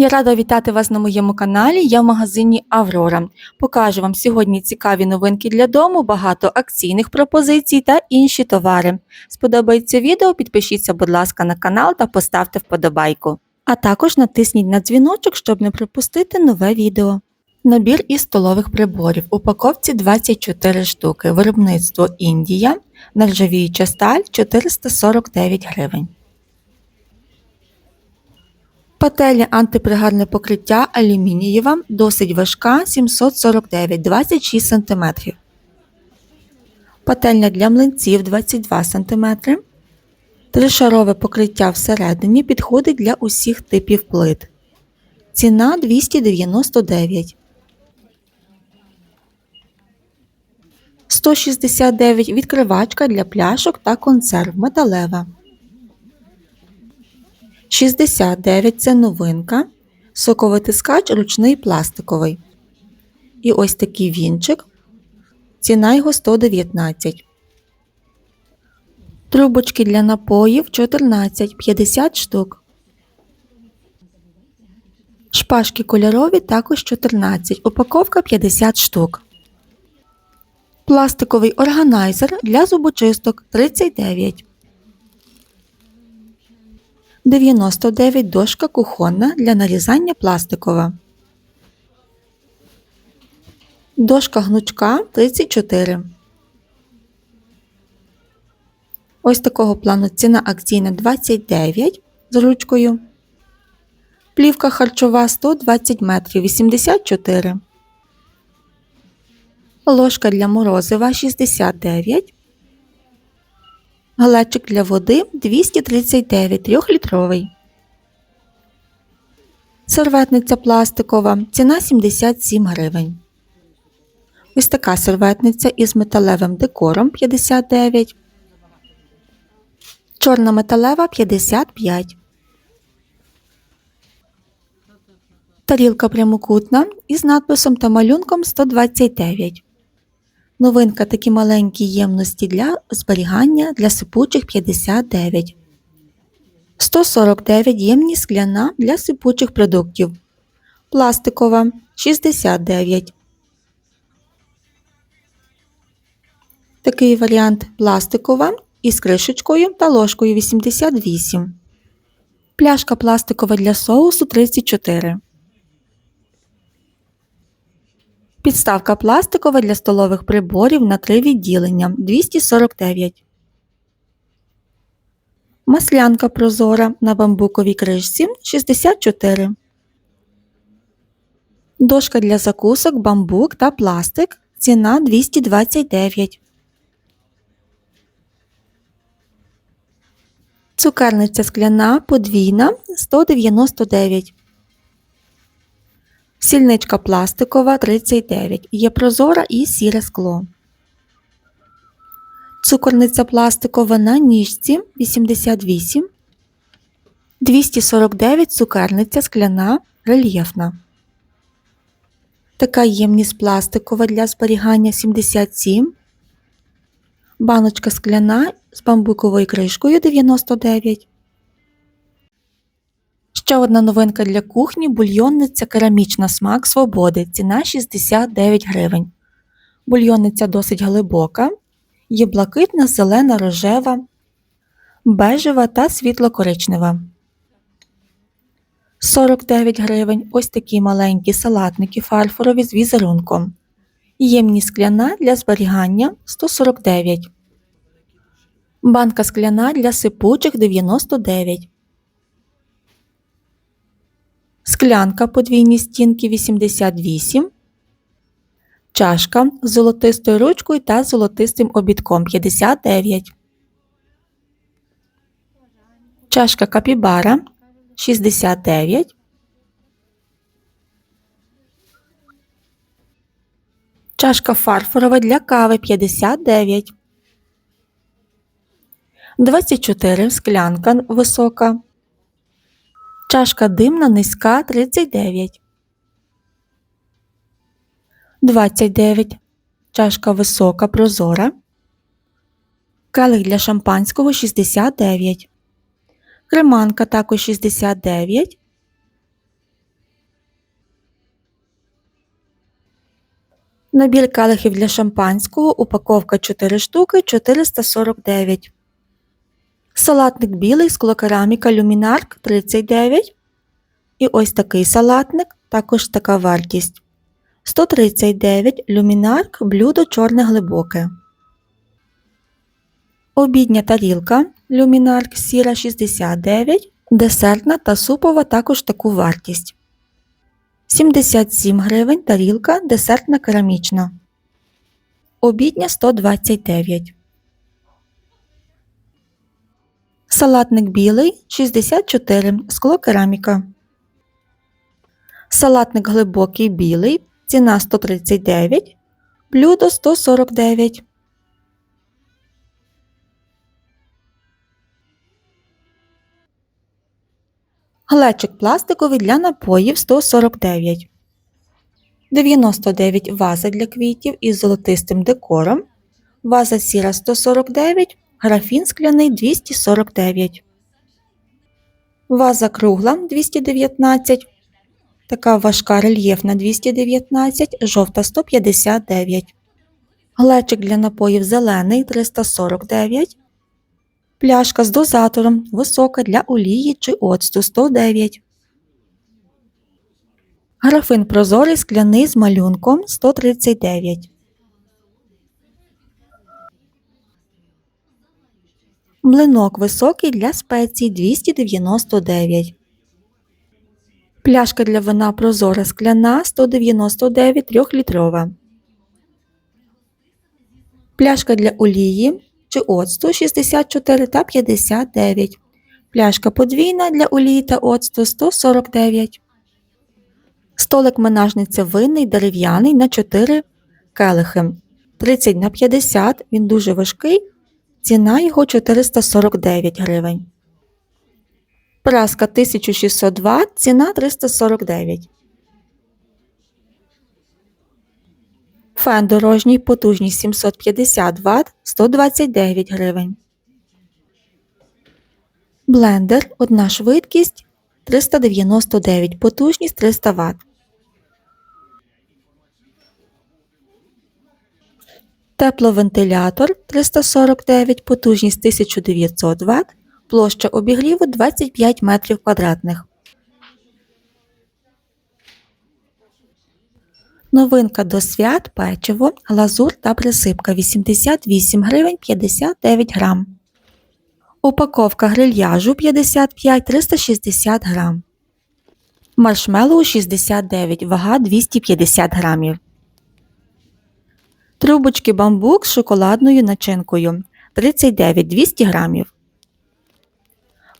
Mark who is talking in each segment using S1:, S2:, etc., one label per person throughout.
S1: Я рада вітати вас на моєму каналі. Я в магазині Аврора. Покажу вам сьогодні цікаві новинки для дому, багато акційних пропозицій та інші товари. Сподобається відео, підпишіться, будь ласка, на канал та поставте вподобайку. А також натисніть на дзвіночок, щоб не пропустити нове відео. Набір із столових приборів. Упаковці 24 штуки. Виробництво Індія. Нержавіюча сталь 449 гривень. Пательня антипригарне покриття алюмінієва, досить важка 749 26 см. Пательня для млинців 22 см. Тришарове покриття всередині підходить для усіх типів плит. Ціна 299. 169 відкривачка для пляшок та консерв металева. 69 це новинка. Соковитискач ручний пластиковий. І ось такий вінчик. Ціна його 119. Трубочки для напоїв 14, 50 штук. Шпажки кольорові також 14. Упаковка 50 штук. Пластиковий органайзер для зубочисток 39. 99 дошка кухонна для нарізання пластикова. Дошка гнучка 34. Ось такого плану ціна акційна 29 з ручкою. Плівка харчова 120 метрів 84. Ложка для морозива 69. Глечик для води 239 3-літровий. Серветниця пластикова. Ціна 77 гривень. Ось така серветниця із металевим декором 59. Чорна металева 55. Тарілка прямокутна із надписом та малюнком 129. Новинка такі маленькі ємності для зберігання для сипучих 59. 149 ємність скляна для сипучих продуктів. Пластикова 69. Такий варіант пластикова із кришечкою та ложкою 88. Пляшка пластикова для соусу 34. Підставка пластикова для столових приборів на три відділення 249. Маслянка прозора на бамбуковій кришці 64. Дошка для закусок, бамбук та пластик. Ціна 229. Цукерниця скляна подвійна 199. Сільничка пластикова 39. Є прозора і сіре скло. Цукорниця пластикова на ніжці 88. 249 цукерниця скляна рельєфна. Така ємність пластикова для зберігання 77. Баночка скляна з бамбуковою кришкою 99. Ще одна новинка для кухні бульйонниця керамічна смак свободи. Ціна 69 гривень. Бульйонниця досить глибока. Є блакитна, зелена, рожева, бежева та світло-коричнева. 49 гривень. Ось такі маленькі салатники фарфорові з візерунком. Ємність скляна для зберігання 149. Банка скляна для сипучих 99. Склянка подвійні стінки 88. Чашка з золотистою ручкою та золотистим обідком 59. Чашка капібара 69. Чашка фарфорова для кави 59. 24 склянка висока. Чашка димна низька 39. 29. Чашка висока прозора. Келих для шампанського 69. Креманка також 69. Набір келихів для шампанського. Упаковка 4 штуки 449. Салатник білий склокераміка люмінарк 39. І ось такий салатник, також така вартість. 139 люмінарк блюдо чорне глибоке. Обідня тарілка люмінарк сіра 69, десертна та супова також таку вартість. 77 гривень тарілка десертна керамічна. Обідня 129. Салатник білий 64 скло кераміка. Салатник глибокий білий. Ціна 139. Блюдо 149. Глечик пластиковий для напоїв 149. 99 ваза для квітів із золотистим декором. Ваза сіра 149, графін скляний 249. Ваза кругла 219. Така важка рельєфна 219, жовта 159. Глечик для напоїв зелений 349. Пляшка з дозатором висока для олії чи оцту 109. Графин прозорий скляний з малюнком 139. Млинок високий для спецій 299. Пляшка для вина прозора скляна 199 3-літрова. Пляшка для олії чи оцту 64 та 59. Пляшка подвійна для олії та оцту 149. Столик менажниця винний дерев'яний на 4 келихи. 30 на 50. Він дуже важкий. Ціна його 449 гривень. Праска 1600 Вт, ціна 349. Фен дорожній потужність 750 Вт 129 гривень. Блендер одна швидкість 399 потужність 300 Вт. Тепловентилятор 349 потужність 1900 Вт. Площа обігріву 25 метрів квадратних. Новинка до свят печиво, глазур та присипка 88 гривень 59 грам. Упаковка грильяжу 55 360 грам. Маршмеллоу 69, вага 250 грамів. Трубочки бамбук з шоколадною начинкою 39 200 грамів.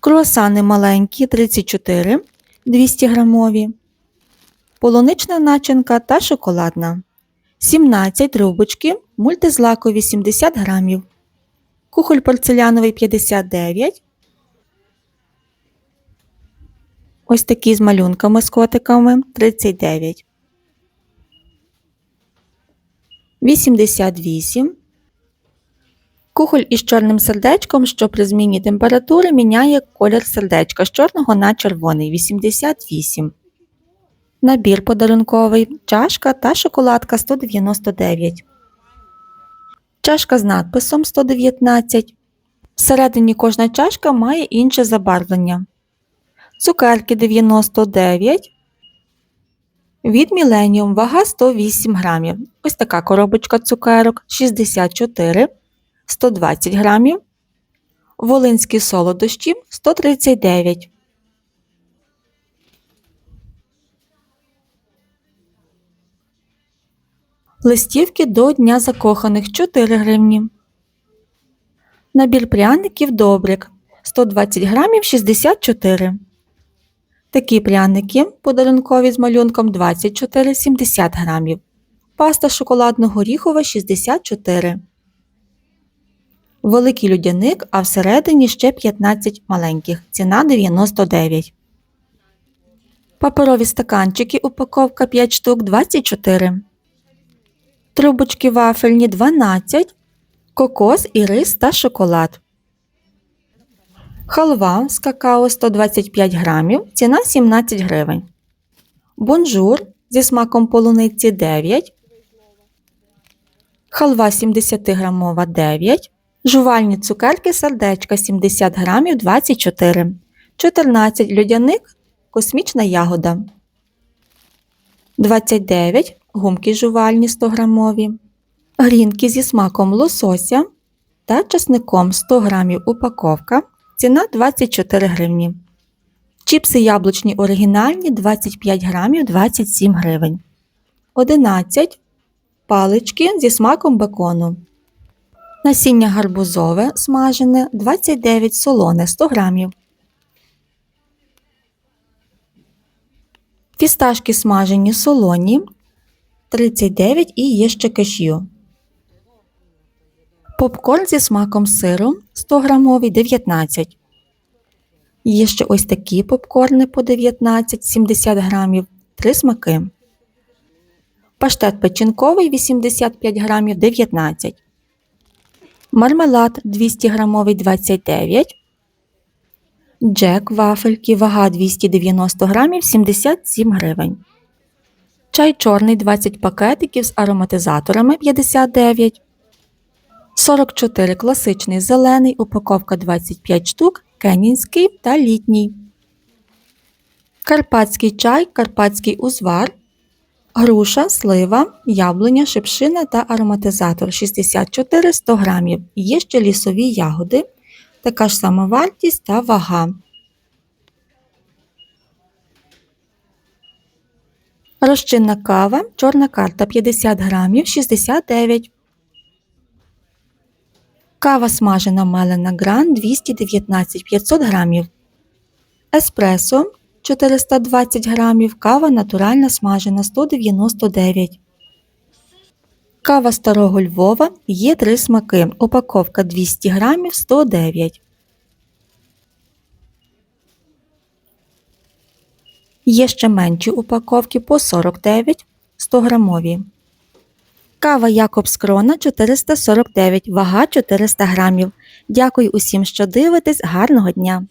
S1: Круасани маленькі 34 200 грамові. Полунична начинка та шоколадна. 17 трубочки, мультизлакові 70 грамів. Кухоль порцеляновий 59. Ось такі з малюнками з котиками 39. 88. Кухоль із чорним сердечком, що при зміні температури міняє колір сердечка з чорного на червоний 88. Набір подарунковий, чашка та шоколадка 199. Чашка з надписом 119. Всередині кожна чашка має інше забарвлення. Цукерки 99. Від Millennium вага 108 грамів. Ось така коробочка цукерок 64, 120 грамів. Волинські солодощі 139. Листівки до Дня закоханих 4 гривні. Набір пряників добрик 120 грамів 64. Такі пряники подарункові з малюнком 24,70 грамів. Паста шоколадно-горіхова 64. Великий людяник, а всередині ще 15 маленьких. Ціна 99. Паперові стаканчики упаковка 5 штук 24. Трубочки вафельні 12. Кокос і рис та шоколад. Халва з какао 125 грамів, ціна 17 гривень. Бонжур зі смаком полуниці 9. халва 70 грамова 9, жувальні цукерки сердечка 70 грамів 24, 14 льодяник космічна ягода, 29 гумки жувальні 100 грамові, грінки зі смаком лосося та часником 100 грамів упаковка, ціна 24 гривні. Чіпси яблучні оригінальні 25 грамів 27 гривень. 11 палички зі смаком бекону. Насіння гарбузове смажене 29 солоне 100 грамів. Фісташки смажені солоні 39 і є ще кешю. Попкорн зі смаком сиру 100 грамовий 19. Є ще ось такі попкорни по 19 70 грамів 3 смаки. Паштет печінковий 85 грамів 19. Мармелад 200 грамовий 29. Джек вафельки вага 290 грамів 77 гривень. Чай чорний 20 пакетиків з ароматизаторами 59. 44 класичний зелений, упаковка 25 штук, кенінський та літній. Карпатський чай, карпатський узвар, груша, слива, яблуня, шипшина та ароматизатор 64 100 грамів. Є ще лісові ягоди, така ж сама вартість та вага. Розчинна кава, чорна карта 50 грамів 69. Кава смажена мелена гран 219 500 грамів. Еспресо 420 грамів. Кава натуральна смажена 199. Кава старого Львова є три смаки. Упаковка 200 грамів 109. Є ще менші упаковки по 49 100 грамові. Кава Якобс Крона 449, вага 400 грамів. Дякую усім, що дивитесь. Гарного дня!